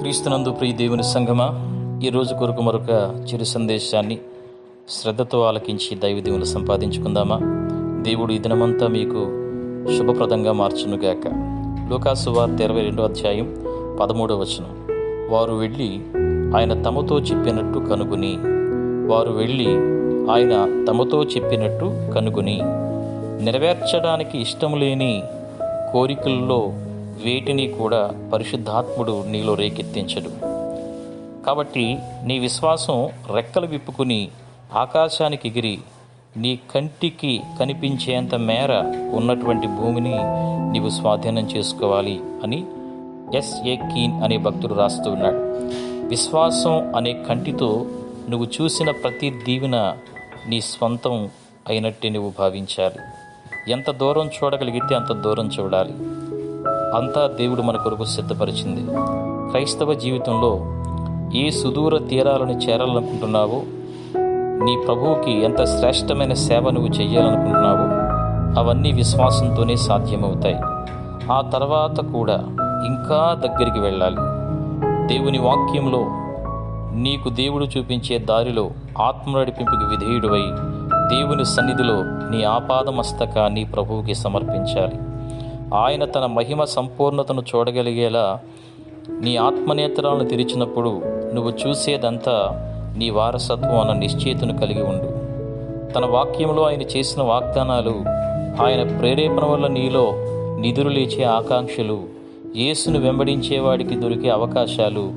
క్రీస్తునందు ప్రియ దేవుని సంగమా ఈరోజు కొరకు మరొక చిరు సందేశాన్ని శ్రద్ధతో ఆలకించి దైవ దేవుని సంపాదించుకుందామా? దేవుడు ఈ దినమంతా మీకు శుభప్రదంగా మార్చునుగాక. లోకాసు వార్త ఇరవై రెండో అధ్యాయం పదమూడవ వచనం. వారు వెళ్ళి ఆయన తమతో చెప్పినట్టు కనుగొని వారు వెళ్ళి ఆయన తమతో చెప్పినట్టు కనుగొని నెరవేర్చడానికి ఇష్టం లేని కోరికల్లో వేటిని కూడా పరిశుద్ధాత్ముడు నీలో రేకెత్తించడు. కాబట్టి నీ విశ్వాసం రెక్కలు విప్పుకుని ఆకాశానికి ఎగిరి నీ కంటికి కనిపించేంత మేర ఉన్నటువంటి భూమిని నీవు స్వాధీనం చేసుకోవాలి అని ఎస్ఏ కీన్ అనే భక్తుడు రాస్తూ ఉన్నాడు. విశ్వాసం అనే కంటితో నువ్వు చూసిన ప్రతి దీవెన నీ స్వంతం అయినట్టే నువ్వు భావించాలి. ఎంత దూరం చూడగలిగితే అంత దూరం చూడాలి. అంతా దేవుడు మన కొరకు సిద్ధపరిచింది. క్రైస్తవ జీవితంలో ఏ సుదూర తీరాలను చేరాలనుకుంటున్నావో నీ ప్రభువుకి ఎంత శ్రేష్టమైన సేవ నువ్వు చేయాలనుకుంటున్నావో అవన్నీ విశ్వాసంతోనే సాధ్యమవుతాయి. ఆ తర్వాత కూడా ఇంకా దగ్గరికి వెళ్ళాలి. దేవుని వాక్యంలో నీకు దేవుడు చూపించే దారిలో ఆత్మనడిపింపుకి విధేయుడివై దేవుని సన్నిధిలో నీ ఆపాదమస్తకాన్ని ప్రభువుకి సమర్పించాలి. ఆయన తన మహిమ సంపూర్ణతను చూడగలిగేలా నీ ఆత్మనేత్రాలను తెరిచినప్పుడు నువ్వు చూసేదంతా నీ వారసత్వం అన్న నిశ్చయితను కలిగి ఉండు. తన వాక్యంలో ఆయన చేసిన వాగ్దానాలు ఆయన ప్రేరేపణ వల్ల నీలో నిధులు లేచే ఆకాంక్షలు యేసును వెంబడించేవాడికి దొరికే అవకాశాలు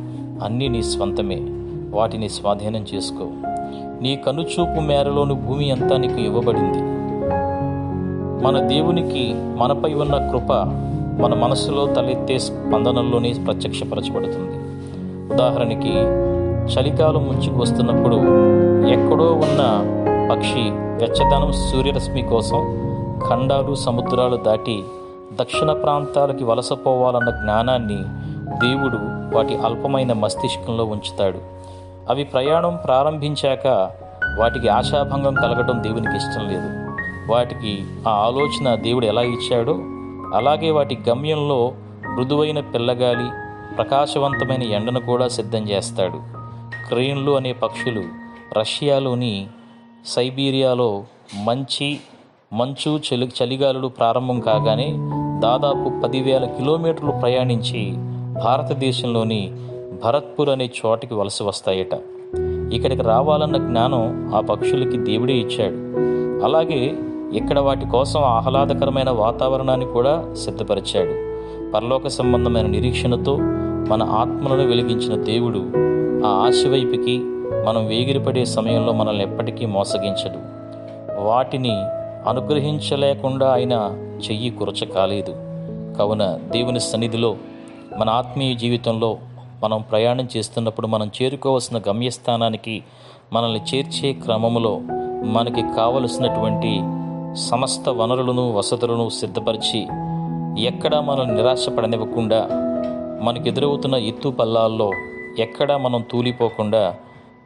అన్నీ నీ స్వంతమే. వాటిని స్వాధీనం చేసుకో. నీ కనుచూపు మేరలోని భూమి అంతా నీకు ఇవ్వబడింది. మన దేవునికి మనపై ఉన్న కృప మన మనసులో తలెత్తే స్పందనల్లోనే ప్రత్యక్షపరచబడుతుంది. ఉదాహరణకి చలికాలం ముంచుకు వస్తున్నప్పుడు ఎక్కడో ఉన్న పక్షి వెచ్చదనం సూర్యరశ్మి కోసం ఖండాలు సముద్రాలు దాటి దక్షిణ ప్రాంతాలకి వలసపోవాలన్న జ్ఞానాన్ని దేవుడు వాటి అల్పమైన మస్తిష్కంలో ఉంచుతాడు. అవి ప్రయాణం ప్రారంభించాక వాటికి ఆశాభంగం కలగడం దేవునికి ఇష్టం లేదు. వాటికి ఆ ఆలోచన దేవుడు ఎలా ఇచ్చాడో అలాగే వాటి గమ్యంలో మృదువైన పిల్లగాలి ప్రకాశవంతమైన ఎండను కూడా సిద్ధం చేస్తాడు. క్రెయిన్లు అనే పక్షులు రష్యాలోని సైబీరియాలో మంచి మంచు చలి చలిగాలులు ప్రారంభం కాగానే దాదాపు పదివేల కిలోమీటర్లు ప్రయాణించి భారతదేశంలోని భరత్పూర్ అనే చోటికి వలస వస్తాయట. ఇక్కడికి రావాలన్న జ్ఞానం ఆ పక్షులకి దేవుడే ఇచ్చాడు. అలాగే ఇక్కడ వాటి కోసం ఆహ్లాదకరమైన వాతావరణాన్ని కూడా సిద్ధపరిచాడు. పరలోక సంబంధమైన నిరీక్షణతో మన ఆత్మలను వెలిగించిన దేవుడు ఆ ఆశ వైపుకి మనం వేగిరిపడే సమయంలో మనల్ని ఎప్పటికీ మోసగించడు. వాటిని అనుగ్రహించలేకుండా ఆయన చెయ్యి కురచ కాలేదు. కావున దేవుని సన్నిధిలో మన ఆత్మీయ జీవితంలో మనం ప్రయాణం చేస్తున్నప్పుడు మనం చేరుకోవాల్సిన గమ్యస్థానానికి మనల్ని చేర్చే క్రమంలో మనకి కావలసినటువంటి సమస్త వనరులను వసతులను సిద్ధపరిచి ఎక్కడా మనం నిరాశపడనివ్వకుండా మనకు ఎదురవుతున్న ఎత్తు పల్లాల్లో ఎక్కడా మనం తూలిపోకుండా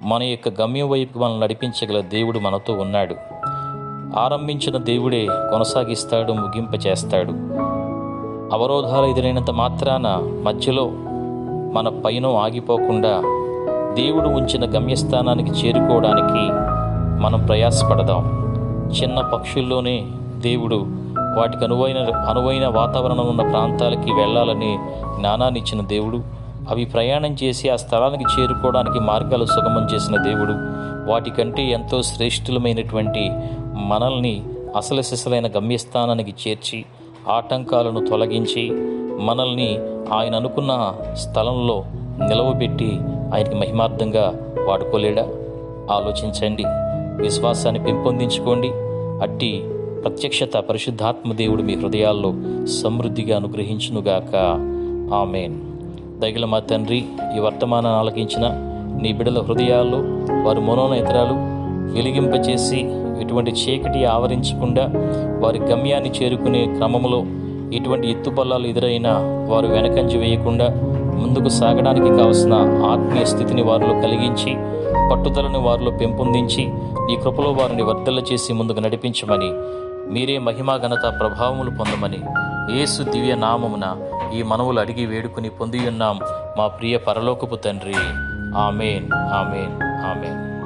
మన యొక్క గమ్యం వైపు మనం నడిపించగల దేవుడు మనతో ఉన్నాడు. ఆరంభించిన దేవుడే కొనసాగిస్తాడు ముగింప చేస్తాడు అవరోధాలు ఎదురైనంత మాత్రాన మధ్యలో మన పైన ఆగిపోకుండా దేవుడు ఉంచిన గమ్యస్థానానికి చేరుకోవడానికి మనం ప్రయాసపడదాం. చిన్న పక్షుల్లోనే దేవుడు వాటికి అనువైన అనువైన వాతావరణం ఉన్న ప్రాంతాలకి వెళ్ళాలని జ్ఞానాన్ని ఇచ్చిన దేవుడు. అవి ప్రయాణం చేసి ఆ స్థలానికి చేరుకోవడానికి మార్గాలు సుగమం చేసిన దేవుడు. వాటికంటే ఎంతో శ్రేష్ఠులమైనటువంటి మనల్ని అసలు సిసలైన గమ్యస్థానానికి చేర్చి ఆటంకాలను తొలగించి మనల్ని ఆయన అనుకున్న స్థలంలో నిలవబెట్టి ఆయనకి మహిమార్థంగా వాడుకోలేడా? ఆలోచించండి. విశ్వాసాన్ని పెంపొందించుకోండి. అట్టి ప్రత్యక్షత పరిశుద్ధాత్మ దేవుడు మీ హృదయాల్లో సమృద్ధిగా అనుగ్రహించునుగాక. ఆమెన్. దగిల మా తండ్రి ఈ వర్తమానాన్ని ఆలకించిన నీ బిడల హృదయాల్లో వారి మనోనేత్రాలు వెలిగింపచేసి ఎటువంటి చీకటి ఆవరించకుండా వారి గమ్యాన్ని చేరుకునే క్రమంలో ఎటువంటి ఎత్తుపల్లాలు ఎదురైనా వారు వెనకంచి వేయకుండా ముందుకు సాగడానికి కావలసిన ఆత్మీయ స్థితిని వారిలో కలిగించి పట్టుదలను వారిలో పెంపొందించి నీ కృపలో వారిని వర్ధల్ల చేసి ముందుకు నడిపించమని మీరే మహిమా ఘనత ప్రభావములు పొందమని యేసు దివ్య నామమున ఈ మనవులు అడిగి వేడుకుని పొందియున్నాం మా ప్రియ పరలోకపు తండ్రి. Amen amen amen.